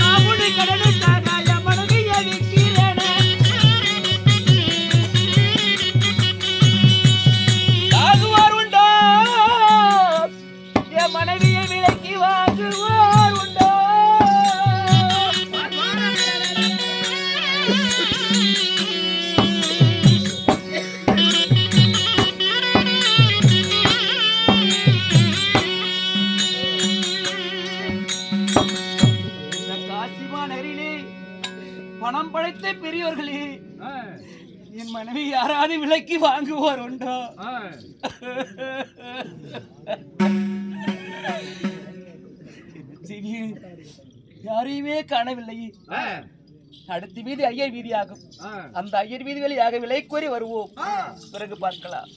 மாமுடி பணம் படைத்த பெரியவர்களே என் மனைவி யாராவது விலைக்கு வாங்குவார் உண்டோ? யாரையுமே காணவில்லை. அடுத்த வீதி ஐயர் வீதியாகும். அந்த ஐயர் வீதி வழியாக விலை கோரி வருவோம். பிறகு பார்க்கலாம்.